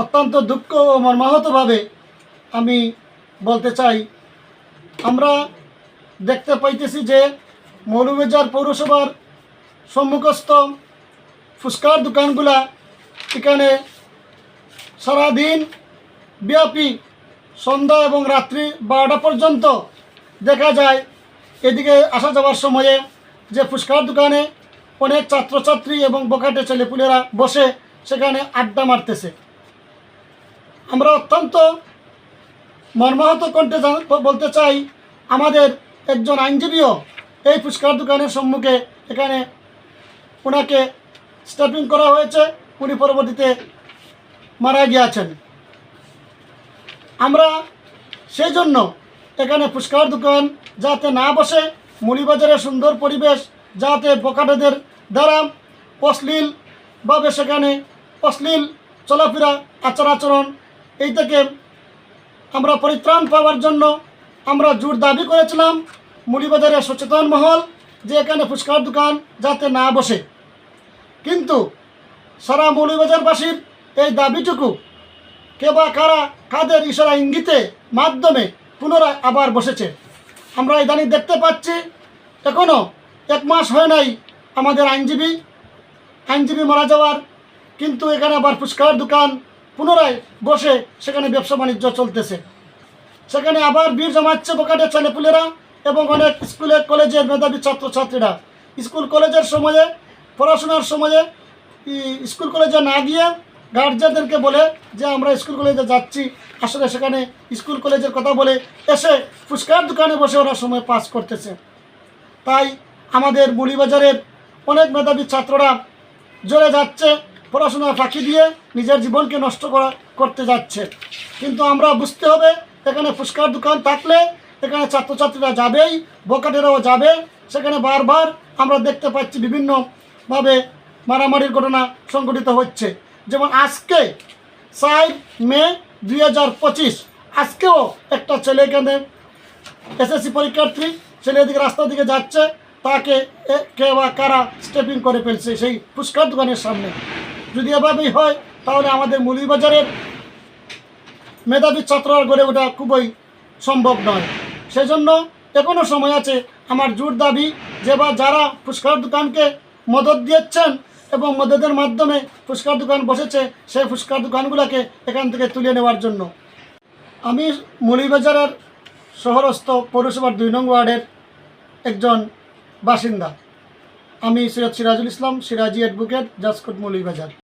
অত্যন্ত দুঃখ ও মর্মাহতভাবে আমি বলতে চাই, আমরা দেখতে পাইতেছি যে মৌলভীবাজার পৌরসভার সম্মুখস্থ ফুচকার দোকানগুলা এখানে সারাদিন ব্যাপী সন্ধ্যা এবং রাত্রি বারোটা পর্যন্ত দেখা যায়। এদিকে আসা যাওয়ার সময়ে যে ফুচকার দোকানে অনেক ছাত্রছাত্রী এবং বোকাটে ছেলেপুলেরা বসে সেখানে আড্ডা মারতেছে। আমরা অত্যন্ত মর্মাহত কণ্ঠে বলতে চাই, আমাদের একজন আইনজীবীও এই ফুচকার দোকানের সম্মুখে এখানে ওনাকে স্ট্যাপিং করা হয়েছে। উনি পরবর্তীতে মারা গিয়েছেন। আমরা সেই জন্য এখানে ফুচকার দোকান যাতে না বসে মুড়িবাজারের সুন্দর পরিবেশ, যাতে বকাটেদের দ্বারা অশ্লীলভাবে সেখানে অশ্লীল চলাফেরা আচার আচরণ এই থেকে আমরা পরিত্রাণ পাওয়ার জন্য আমরা জোর দাবি করেছিলাম মুড়িবাজারের সচেতন মহল যে এখানে ফুচকার দোকান যাতে না বসে। কিন্তু সারা মৌলভীবাজারবাসীর এই দাবিটুকু কে বা কারা কাদের ইশারা ইঙ্গিতে মাধ্যমে পুনরায় আবার বসেছে। আমরা ইদানিং দেখতে পাচ্ছি এখনও এক মাস হয় নাই আমাদের আইনজীবী আইনজীবী মারা যাওয়ার, কিন্তু এখানে আবার ফুচকার দোকান পুনরায় বসে সেখানে ব্যবসা বাণিজ্য চলতেছে। সেখানে আবার ভিড় জমাচ্ছে বোকাটের ছেলেপুলেরা এবং অনেক স্কুলে, কলেজের মেধাবী ছাত্রছাত্রীরা স্কুল, কলেজের সময়ে, পড়াশোনার সময়ে স্কুল, কলেজে না গিয়ে গার্জিয়ানদেরকে বলে যে আমরা স্কুল, কলেজে যাচ্ছি। আসলে সেখানে স্কুল, কলেজের কথা বলে এসে ফুচকার দোকানে বসে ওরা সময় পাস করতেছে। তাই আমাদের মুড়িবাজারের অনেক মেধাবী ছাত্ররা জ্বলে যাচ্ছে। পড়াশোনা ফাঁকি দিয়ে নিজের জীবনকে নষ্ট করা, করতে যাচ্ছে। কিন্তু আমরা বুঝতে হবে, এখানে ফুচকার দোকান থাকলে এখানে ছাত্রছাত্রীরা যাবেই, বকাটেরাও যাবে। সেখানে বারবার আমরা দেখতে পাচ্ছি বিভিন্নভাবে মারামারির ঘটনা সংঘটিত হচ্ছে। যেমন আজকে চার মে দুই হাজার পঁচিশ, আজকেও একটা ছেলে এখানে এসএসসি পরীক্ষার্থী, ছেলে এদিকে রাস্তার দিকে যাচ্ছে, তাকে কে বা কারা স্টেপিং করে ফেলছে সেই ফুচকার দোকানের সামনে। যদি এভাবেই হয়, তাহলে আমাদের মুলিবাজারের মেধাবী ছাত্ররা গড়ে ওঠা খুবই সম্ভব নয়। সেজন্য এখনও সময় আছে আমার জোর দাবি যে বা যারা ফুচকার দোকানকে মদত দিয়েছেন এবং মদতের মাধ্যমে ফুচকার দোকান বসেছে, সেই ফুচকার দোকানগুলোকে এখান থেকে তুলে নেওয়ার জন্য। আমি মৌলিবাজারের শহরস্থ পৌরসভার দুই নং ওয়ার্ডের একজন বাসিন্দা। আমি সৈয়দ সিরাজুল ইসলাম, সিরাজি অ্যাডভোকেট জাসকোট মৌলিবাজার।